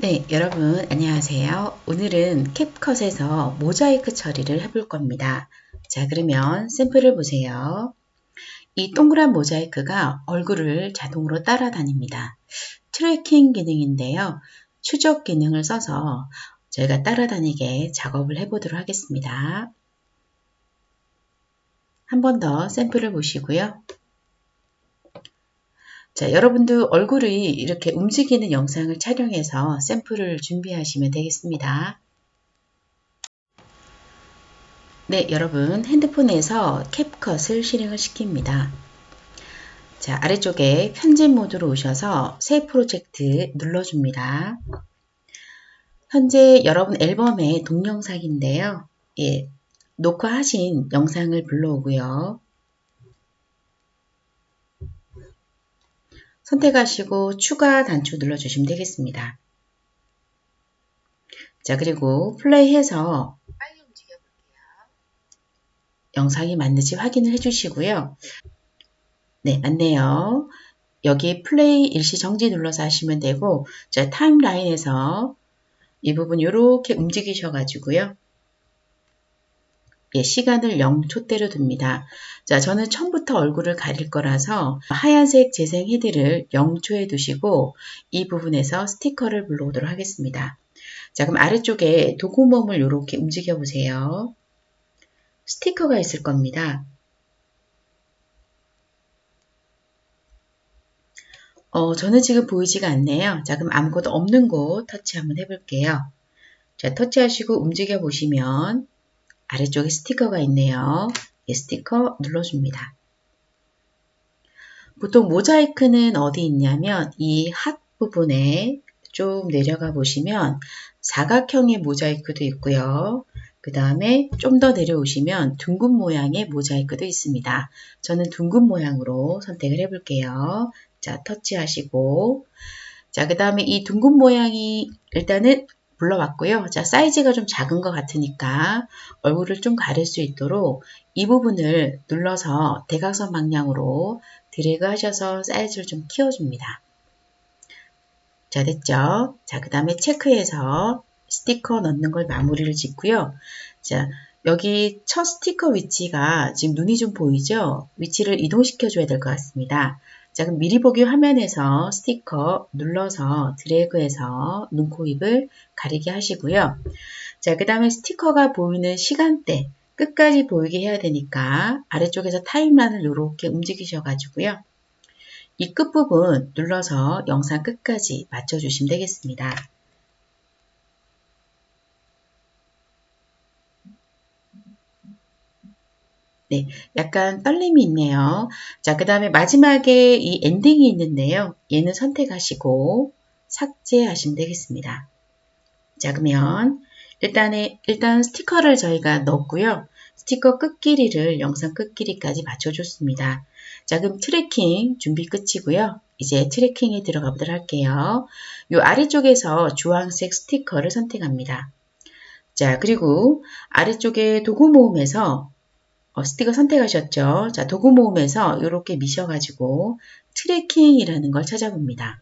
네, 여러분 안녕하세요. 오늘은 캡컷에서 모자이크 처리를 해볼 겁니다. 자, 그러면 샘플을 보세요. 이 동그란 모자이크가 얼굴을 자동으로 따라다닙니다. 트래킹 기능인데요. 추적 기능을 써서 저희가 따라다니게 작업을 해보도록 하겠습니다. 한 번 더 샘플을 보시고요. 자, 여러분도 얼굴이 이렇게 움직이는 영상을 촬영해서 샘플을 준비하시면 되겠습니다. 네, 여러분 핸드폰에서 캡컷을 실행을 시킵니다. 자, 아래쪽에 편집 모드로 오셔서 새 프로젝트 눌러줍니다. 현재 여러분 앨범의 동영상인데요. 예, 녹화하신 영상을 불러오고요. 선택하시고 추가 단추 눌러주시면 되겠습니다. 자 그리고 플레이해서. 영상이 맞는지 확인을 해주시고요. 네 맞네요. 여기 플레이 일시 정지 눌러서 하시면 되고 자 타임라인에서 이 부분 이렇게 움직이셔 가지고요. 예, 시간을 0초대로 둡니다. 자, 저는 처음부터 얼굴을 가릴 거라서 하얀색 재생 헤드를 0초에 두시고 이 부분에서 스티커를 불러오도록 하겠습니다. 자, 그럼 아래쪽에 도구몸을 이렇게 움직여 보세요. 스티커가 있을 겁니다. 어, 저는 지금 보이지가 않네요. 자, 그럼 아무것도 없는 곳 터치 한번 해볼게요. 자, 터치하시고 움직여 보시면 아래쪽에 스티커가 있네요. 이 스티커 눌러줍니다. 보통 모자이크는 어디 있냐면 이 핫 부분에 좀 내려가 보시면 사각형의 모자이크도 있고요. 그 다음에 좀 더 내려오시면 둥근 모양의 모자이크도 있습니다. 저는 둥근 모양으로 선택을 해볼게요. 자, 터치하시고 자, 그 다음에 이 둥근 모양이 일단은 불러봤고요. 자, 사이즈가 좀 작은 것 같으니까 얼굴을 좀 가릴 수 있도록 이 부분을 눌러서 대각선 방향으로 드래그 하셔서 사이즈를 좀 키워줍니다. 자, 됐죠? 자, 그 다음에 체크해서 스티커 넣는 걸 마무리를 짓고요. 자, 여기 첫 스티커 위치가 지금 눈이 좀 보이죠? 위치를 이동시켜 줘야 될 것 같습니다. 자, 그럼 미리 보기 화면에서 스티커 눌러서 드래그해서 눈, 코, 입을 가리게 하시고요. 자, 그 다음에 스티커가 보이는 시간대 끝까지 보이게 해야 되니까 아래쪽에서 타임라인을 이렇게 움직이셔가지고요. 이 끝부분 눌러서 영상 끝까지 맞춰주시면 되겠습니다. 네, 약간 떨림이 있네요. 자, 그 다음에 마지막에 이 엔딩이 있는데요. 얘는 선택하시고 삭제하시면 되겠습니다. 자, 그러면 일단에, 일단 스티커를 저희가 넣었고요. 스티커 끝길이를 영상 끝길이까지 맞춰줬습니다. 자, 그럼 트래킹 준비 끝이고요. 이제 트래킹에 들어가 보도록 할게요. 이 아래쪽에서 주황색 스티커를 선택합니다. 자, 그리고 아래쪽에 도구 모음에서 어, 스티커 선택하셨죠? 자, 도구 모음에서 이렇게 미셔가지고 트래킹이라는 걸 찾아봅니다.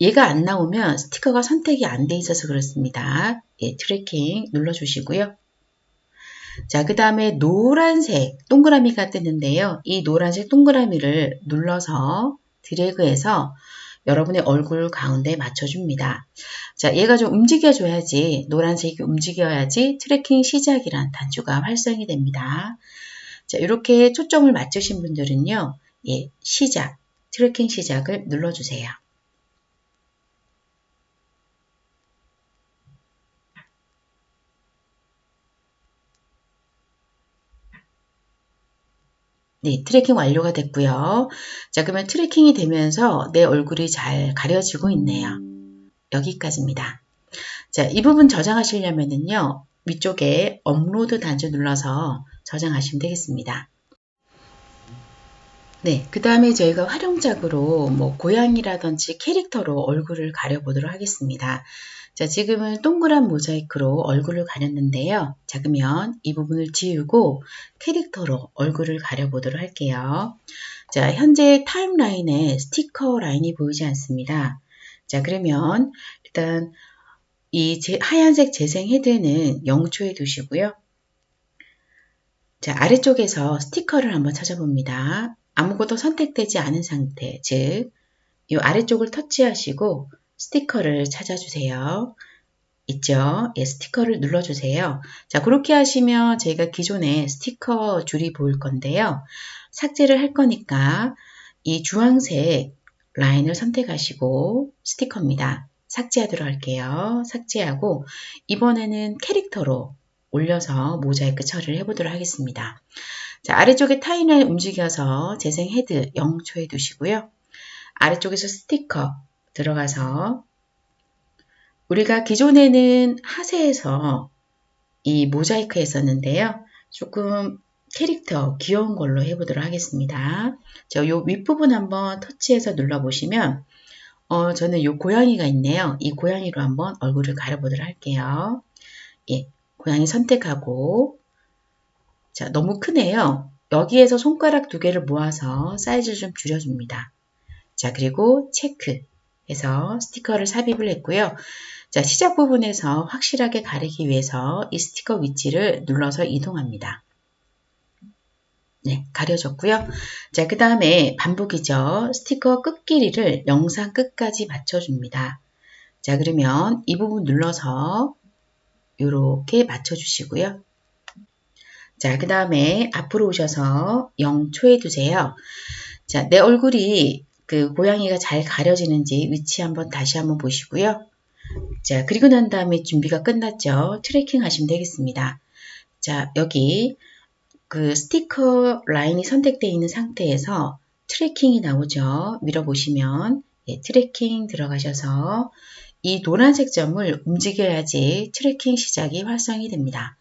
얘가 안 나오면 스티커가 선택이 안 돼 있어서 그렇습니다. 예, 트래킹 눌러주시고요. 자, 그 다음에 노란색 동그라미가 뜨는데요. 이 노란색 동그라미를 눌러서 드래그해서 여러분의 얼굴 가운데 맞춰줍니다. 자, 얘가 좀 움직여줘야지, 노란색이 움직여야지 트래킹 시작이란 단추가 활성이 됩니다. 자, 이렇게 초점을 맞추신 분들은요, 예, 시작, 트래킹 시작을 눌러주세요. 네, 트래킹 완료가 됐고요. 자, 그러면 트래킹이 되면서 내 얼굴이 잘 가려지고 있네요. 여기까지입니다. 자, 이 부분 저장하시려면은요. 위쪽에 업로드 단추 눌러서 저장하시면 되겠습니다. 네, 그 다음에 저희가 활용작으로 뭐 고양이라든지 캐릭터로 얼굴을 가려보도록 하겠습니다. 자, 지금은 동그란 모자이크로 얼굴을 가렸는데요. 자, 그러면 이 부분을 지우고 캐릭터로 얼굴을 가려보도록 할게요. 자, 현재 타임라인에 스티커 라인이 보이지 않습니다. 자, 그러면 일단 이 제- 하얀색 재생 헤드는 0초에 두시고요. 자, 아래쪽에서 스티커를 한번 찾아봅니다. 아무것도 선택되지 않은 상태, 즉, 이 아래쪽을 터치하시고 스티커를 찾아주세요. 있죠? 예, 스티커를 눌러주세요. 자, 그렇게 하시면 저희가 기존에 스티커 줄이 보일 건데요. 삭제를 할 거니까 이 주황색 라인을 선택하시고 스티커입니다. 삭제하도록 할게요. 삭제하고 이번에는 캐릭터로 올려서 모자이크 처리를 해보도록 하겠습니다. 자, 아래쪽에 타임라인 움직여서 재생 헤드 0초에 두시고요. 아래쪽에서 스티커 들어가서 우리가 기존에는 하세에서 이 모자이크 했었는데요. 조금 캐릭터 귀여운 걸로 해보도록 하겠습니다. 자, 요 윗부분 한번 터치해서 눌러보시면 어, 저는 요 고양이가 있네요. 이 고양이로 한번 얼굴을 가려보도록 할게요. 예, 고양이 선택하고 자, 너무 크네요. 여기에서 손가락 두 개를 모아서 사이즈를 좀 줄여줍니다. 자, 그리고 체크 해서 스티커를 삽입을 했고요. 자, 시작 부분에서 확실하게 가리기 위해서 이 스티커 위치를 눌러서 이동합니다. 네, 가려졌고요. 자, 그 다음에 반복이죠. 스티커 끝 길이를 영상 끝까지 맞춰줍니다. 자, 그러면 이 부분 눌러서 이렇게 맞춰주시고요. 자, 그 다음에 앞으로 오셔서 0초에 두세요. 자, 내 얼굴이 그 고양이가 잘 가려지는지 위치 한번 다시 한번 보시고요. 자, 그리고 난 다음에 준비가 끝났죠. 트래킹 하시면 되겠습니다. 자, 여기 그 스티커 라인이 선택되어 있는 상태에서 트래킹이 나오죠. 밀어보시면 예, 트래킹 들어가셔서 이 노란색 점을 움직여야지 트래킹 시작이 활성이 됩니다.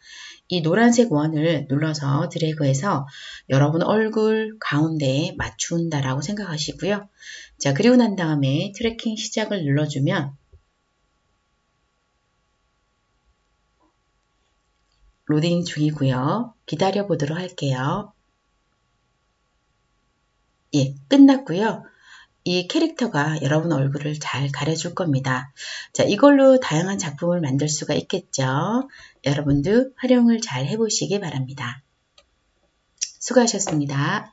이 노란색 원을 눌러서 드래그해서 여러분 얼굴 가운데에 맞춘다라고 생각하시고요. 자, 그리고 난 다음에 트래킹 시작을 눌러주면 로딩 중이고요. 기다려 보도록 할게요. 예, 끝났고요. 이 캐릭터가 여러분 얼굴을 잘 가려줄 겁니다. 자, 이걸로 다양한 작품을 만들 수가 있겠죠. 여러분도 활용을 잘 해보시기 바랍니다. 수고하셨습니다.